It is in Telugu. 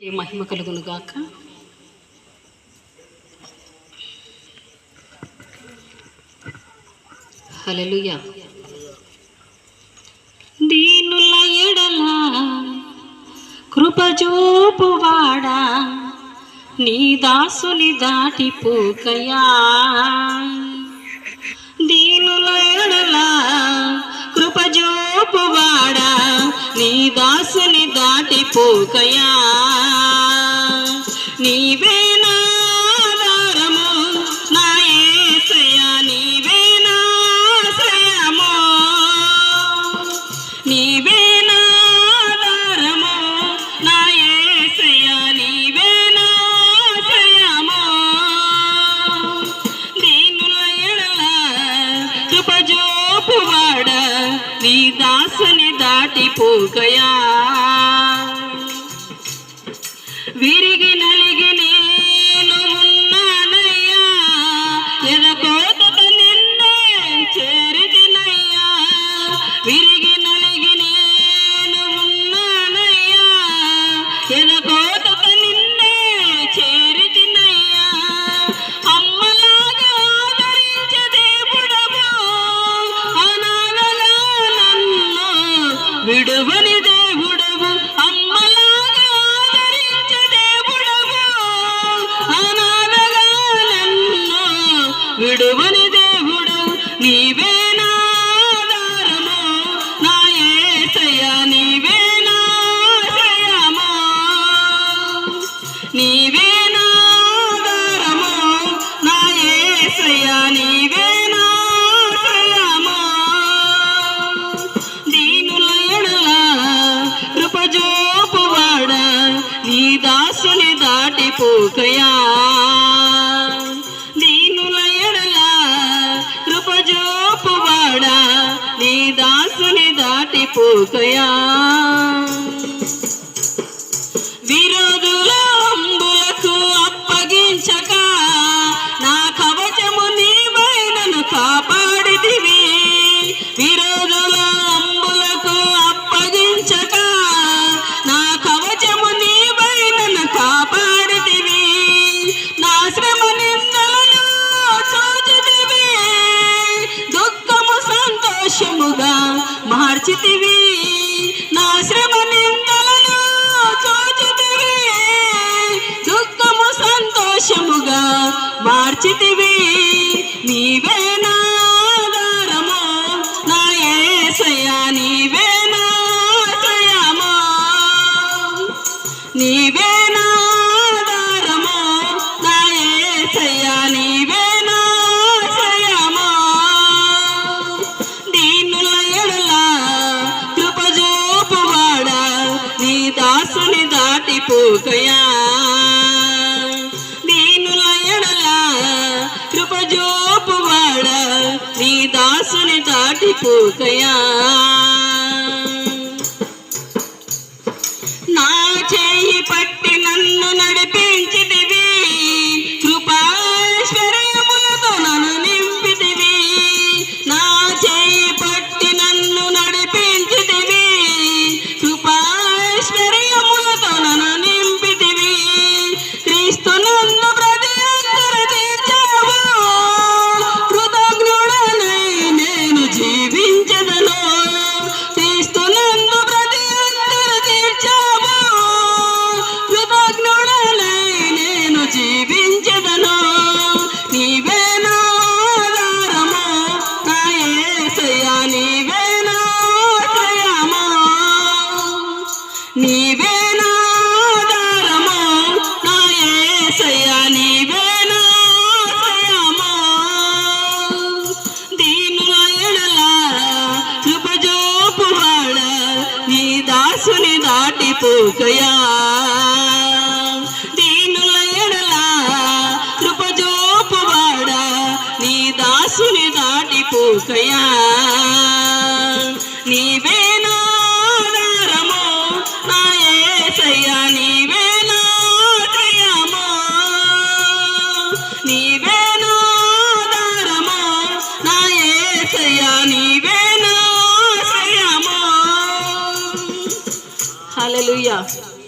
ఏ మహిమ కలుగును గాక? హల్లెలూయా. దీనుల ఎడల కృపజోపువాడా నీ దాసుని దాటిపోకయా దీనుల ఎడల కృపజోపువాడా నీ దాసుని దాటిపోకయా నీవే దాటిపోకయా విరిగిన విడువని దేవుడు నీవే నా నా ఏసయ నీవే నా నీవే నా నా ఏసయ నీవే నా దీనుల ఎడల కృపజోపువాడ? నీ దాసుని దాటిపోకయా దాటిపోకయా విరోధుల మార్చితివి నా శ్రమ నిందలను చూచితివి దుఃఖము సంతోషముగా మార్చితివి. నీవే నా ఆధారము? నా యేసయ్యా నీవే నా నీవే దాటిపోకయా నీవే నాదారమా నా ఏసయ్యా నీవే నాయమా దీనుల ఎడల కృపజోపువాడ నీ దాసుని దాటిపోకయా దీనుల ఎడల కృపజోపువాడ నీ దాసుని దాటిపోకయా Hallelujah.